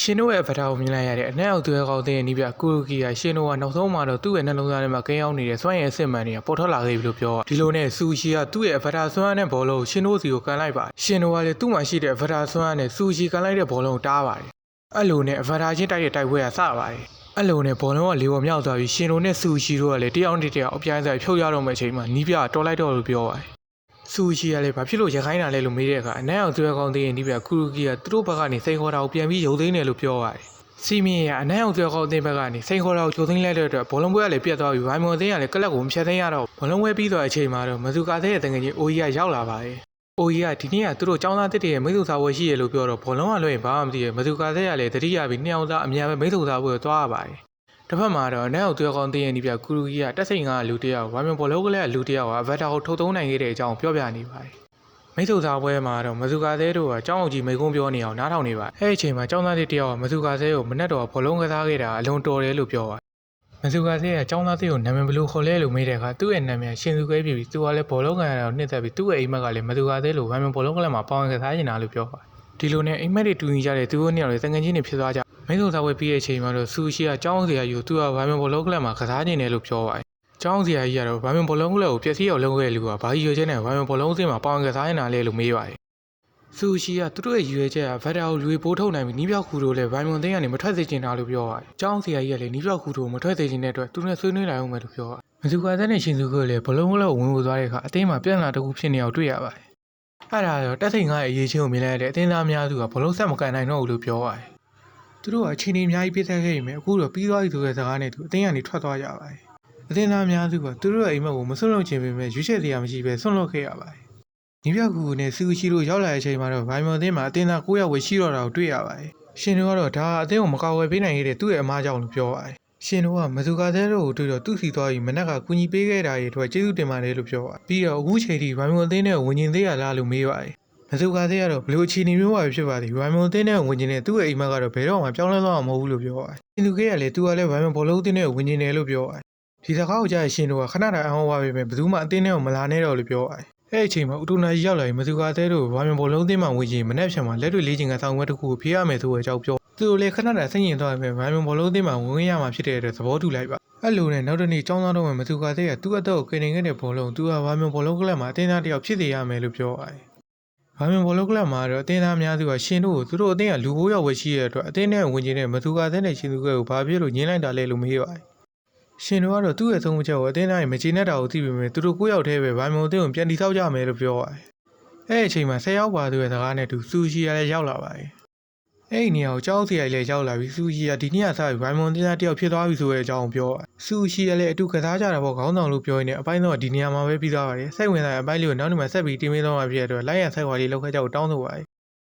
ရှင်တို့ရဲ့ဗတာကိုမြင်လိုက်ရတဲ့အနက်အောက်သွဲကောင်းတဲ့နီးပြကူရူကီကရှင်တို့ကနောက်ဆုံးမှာတော့သူ့ရဲ့နှလုံးသားထဲမှာကိန်းအောင်နေတဲ့စွမ်းရည်အစစ်မှန်တွေကပေါ်ထွက်လာခဲ့ပြီလို့ပြောတာဒီလိုနဲ့ဆူရှီကသူ့ရဲ့ဗတာစွမ်းရည်နဲ့ဘောလုံးကိုရှင်တို့စီကိုကန်လိုက်ပါရှင်တို့ကလည်းသူ့မှာရှိတဲ့ဗတာစွမ်းရည်နဲ့ဆူရှီကန်လိုက်တဲ့ဘောလုံးကိုတားပါတယ်အဲ့လိုနဲ့ဗတာချင်းတိုက်တဲ့တိုက်ပွဲကစပါတယ်အဲ့လိုနဲ့ဘောလုံးကလေးပေါ်မြောက်သွားပြီးရှင်တို့နဲ့ဆူရှီတို့ကလည်းတယောက်တစ်တယောက်အပြိုင်ဆိုင်ဖြုတ်ရတော့မယ့်အချိန်မှာနီးပြကတော်လိုက်တော့လို့ပြောပါတယ် ဆူရှီကလည်းဘာဖြစ်လို့ရခိုင်းတာလဲလို့မေးတဲ့အခါအနက်အောင်သွဲကောင်းသေးရင်ဒီပြကူရူကီကသူတို့ဘက်ကနေစိန်ခေါ်တာကိုပြန်ပြီးရုပ်သိမ်းတယ်လို့ပြောရတယ်။စီမင်းကအနက်အောင်သွဲကောင်းတဲ့ဘက်ကနေစိန်ခေါ်တာကိုရုပ်သိမ်းလိုက်တဲ့အတွက်ဘောလုံးပွဲကလည်းပြတ်သွားပြီးဝိုင်မွန်သိန်းကလည်းကလပ်ကိုမဖြတ်သိမ်းရတော့ဘောလုံးပွဲပြီးသွားတဲ့အချိန်မှာတော့မဇူကာသဲရဲ့တငယ်ချင်းအိုကြီးကရောက်လာပါတယ်။အိုကြီးကဒီနေ့ကသူတို့ចောင်းသားတစ်တည်းရဲ့မိတ်ဆွေစာပွဲရှိရလို့ပြောတော့ဘောလုံးကလွှဲရင်ဘာမှမသိရမဇူကာသဲကလည်းတတိယပြီးနှစ်ယောက်သားအများပဲမိတ်ဆွေစာပွဲကိုသွားရပါတယ်။ တစ်ဖက်မှာတော့အနက်အောင်သွဲကောင်းတဲ့ရင်ဒီပြကူရူကီကတက်စိန်ကလူတစ်ယောက်ဝိုင်မွန်ဘောလုံးကလေးကလူတစ်ယောက်ကဗက်တာကိုထုတ်သုံးနိုင်ခဲ့တဲ့အကြောင်းပြောပြနေပါတယ်။မိတ်ဆွေသားပွဲမှာတော့မဇူကာသဲတို့ကကျောင်းအောင်ကြီးမိကုံးပြောနေအောင်နားထောင်နေပါအဲ့ဒီအချိန်မှာကျောင်းသားတစ်တယောက်ကမဇူကာသဲကိုမနဲ့တော့ဘောလုံးကစားခဲ့တာအလွန်တော်တယ်လို့ပြောပါမဇူကာသဲကကျောင်းသားတစ်ကိုနာမည်ဘယ်လိုခေါ်လဲလို့မေးတဲ့အခါသူ့ရဲ့နာမည်ကရှင်စုခဲပြည်ပြီးသူကလည်းဘောလုံးကန်ရတာကိုနှစ်သက်ပြီးသူ့ရဲ့အိမ်မက်ကလည်းမဇူကာသဲလိုဝိုင်မန်ဘောလုံးကလပ်မှာပေါဝင်ကစားနေတာလို့ပြောပါဒီလိုနဲ့အိမ်မက်တွေတူညီကြတဲ့သူတို့နှစ်ယောက်လည်းတငငချင်းတွေဖြစ်သွားကြ မိတ်ဆွေသားပွဲပြီးတဲ့အချိန်မှာတော့ဆူရှီကကျောင်းစရာယူသူကဝိုင်မန်ဘောလုံးကလပ်မှာကစားနေတယ်လို့ပြောပါတယ်ကျောင်းစရာကြီးကတော့ဝိုင်မန်ဘောလုံးကလပ်ကိုပျက်စီးအောင်လုပ်ခဲ့တဲ့လူကဘာကြီးရွယ်ချက်နဲ့ဝိုင်မန်ဘောလုံးအသင်းမှာပေါဝင်ကစားနေတာလဲလို့မေးပါတယ်ဆူရှီကသူတို့ရဲ့ရွေချက်ကဗက်တာကိုလူပိုးထုတ်နိုင်ပြီးနီးပြောက်ခူတို့လည်းဗိုင်မွန်သိန်းကနေမထွက်စေချင်တာလို့ပြောပါတယ်။ကျောင်းဆရာကြီးကလည်းနီးပြောက်ခူတို့မထွက်စေချင်တဲ့အတွက်သူနဲ့ဆွေးနွေးလာအောင်မယ်လို့ပြောပါတယ်။မဇူကာသန်းနဲ့ရှင်စုကလည်းဘလုံးကလေးကိုဝင်လို့သွားတဲ့အခါအသင်းမှာပြန်လာတစ်ခုဖြစ်နေအောင်တွေ့ရပါတယ်။အဲ့ဒါတော့တက်စိန်ကားရဲ့အရေးချင်းကိုမြင်လိုက်တဲ့အသင်းသားများစုကဘလုံးဆက်မကန်နိုင်တော့ဘူးလို့ပြောပါတယ်။ သူတို့ကအချိန်ကြီးအများကြီးပြည့်သက်ခဲ့ရင်အခုတော့ပြီးသွားပြီဆိုတဲ့စကားနဲ့သူအသင်းကနေထွက်သွားကြပါတယ်။အသင်းသားများစုကသူတို့ရဲ့အိမ်မက်ကိုမဆွန့်လွတ်ခြင်းပေမဲ့ရွေးချယ်စရာမရှိပဲဆွန့်လွတ်ခဲ့ရပါတယ်။ညီပြကူနဲ့ဆူရှီတို့ရောက်လာတဲ့အချိန်မှာတော့ဗိုင်မွန်အသင်းမှာအသင်းသား9ယောက်ပဲရှိတော့တာကိုတွေ့ရပါတယ်။ရှင်တို့ကတော့ဒါအသင်းကိုမကောက်ဝယ်ပေးနိုင်ခဲ့တဲ့သူ့ရဲ့အမားကြောင့်လို့ပြောပါတယ်။ရှင်တို့ကမဇူကာသဲတို့ကိုတွေ့တော့သူ့စီသွားပြီးမနက်ကကူညီပေးခဲ့တာတွေအတွက်ကျေးဇူးတင်ပါတယ်လို့ပြောပါတယ်။ပြီးတော့အခုချိန်ထိဗိုင်မွန်အသင်းနဲ့ဝင်ကျင်သေးရလားလို့မေးပါတယ်။ မဇူကာသဲကတော့ဘလို့အခြေအနေမျိုးပါပဲဖြစ်ပါသည်ဗိုင်မွန်အသင်းနဲ့ဝင်ကျင်တဲ့သူ့ရဲ့အိမ်မက်ကတော့ဘယ်တော့မှပြောင်းလဲသွားမှာမဟုတ်ဘူးလို့ပြောပါတယ်။ရှင်သူကလည်းသူကလည်းဗိုင်မွန်ဘောလုံးအသင်းနဲ့ဝင်ကျင်တယ်လို့ပြောပါတယ်။ဒီစကားကိုကြားရရှင်တို့ကခဏတာအံ့ဩပါပဲဘယ်သူမှအသင်းနဲ့မလာနဲ့တော့လို့ပြောပါတယ်။အဲ့ဒီအချိန်မှာဦးတူနာကြီးရောက်လာပြီးမသူကာသဲတို့ဝါမြန်ဘောလုံးသင်းမှဝင်ကြည့်မနှက်ဖြံမှာလက်တွေလေးချင်ကဆောင်ဝဲတစ်ခုကိုဖေးရမယ်ဆိုတဲ့အကြောင်းပြောသူတို့လည်းခဏတာစိတ်ညစ်သွားပြီဝါမြန်ဘောလုံးသင်းမှဝင်ဝင်ရမှာဖြစ်တဲ့အတွက်သဘောတူလိုက်ပါအဲ့လိုနဲ့နောက်တစ်နေ့ចောင်းသားတော့မှမသူကာသဲကသူ့အတော့ကိုကနေခဲ့တဲ့ဘောလုံးသူကဝါမြန်ဘောလုံးကလပ်မှာအတင်းသားတစ်ယောက်ဖြစ်စေရမယ်လို့ပြောပါတယ် ဝါမြန်ဘောလုံးကလပ်မှာတော့အတင်းသားအများစုကရှင်တို့ကိုသူတို့အတင်းကလူဘိုးရောက်ဝယ်ရှိရတဲ့အတွက်အတင်းနဲ့ဝင်ကျင်တဲ့မသူကာသဲနဲ့ရှင်သူကဲကိုဘာဖြစ်လို့ညှင်းလိုက်တာလဲလို့မေးပါတယ်ရှင်တို့ကတော့သူ့ရဲ့သုံးချက်ကိုအတင်းတိုင်းမချေနဲ့တာကိုသိပေမဲ့သူတို့ကိုယ့်ရောက်သေးပဲဗိုင်မုံအတင်းကိုပြန်တိဆောက်ကြမယ်လို့ပြောပါတယ်။အဲ့ဒီအချိန်မှာဆက်ရောက်ပါသူရဲ့စကားနဲ့သူစူရှီကလည်းရောက်လာပါတယ်။ အဲ့ဒီနေရာကိုကြောက်စရာကြီးလည်းရောက်လာပြီးစူရှီကဒီနေ့ကစပြီးဗိုင်မုံတင်းသားတယောက်ဖြစ်သွားပြီဆိုတဲ့အကြောင်းကိုပြောပါတယ်။စူရှီကလည်းအတူကစားကြတာပေါ့ခေါင်းဆောင်လို့ပြောရင်းနဲ့အပိုင်းတော့ဒီနေရာမှာပဲပြီးသွားပါတယ်။စိတ်ဝင်စားတဲ့အပိုင်းလေးကိုနောက်နေ့မှဆက်ပြီးတင်ပေးသွားမှာဖြစ်တဲ့အတွက်လိုက်ရဆိုင်ဝါလေးလောက်ခကြကိုတောင်းဆိုပါတယ်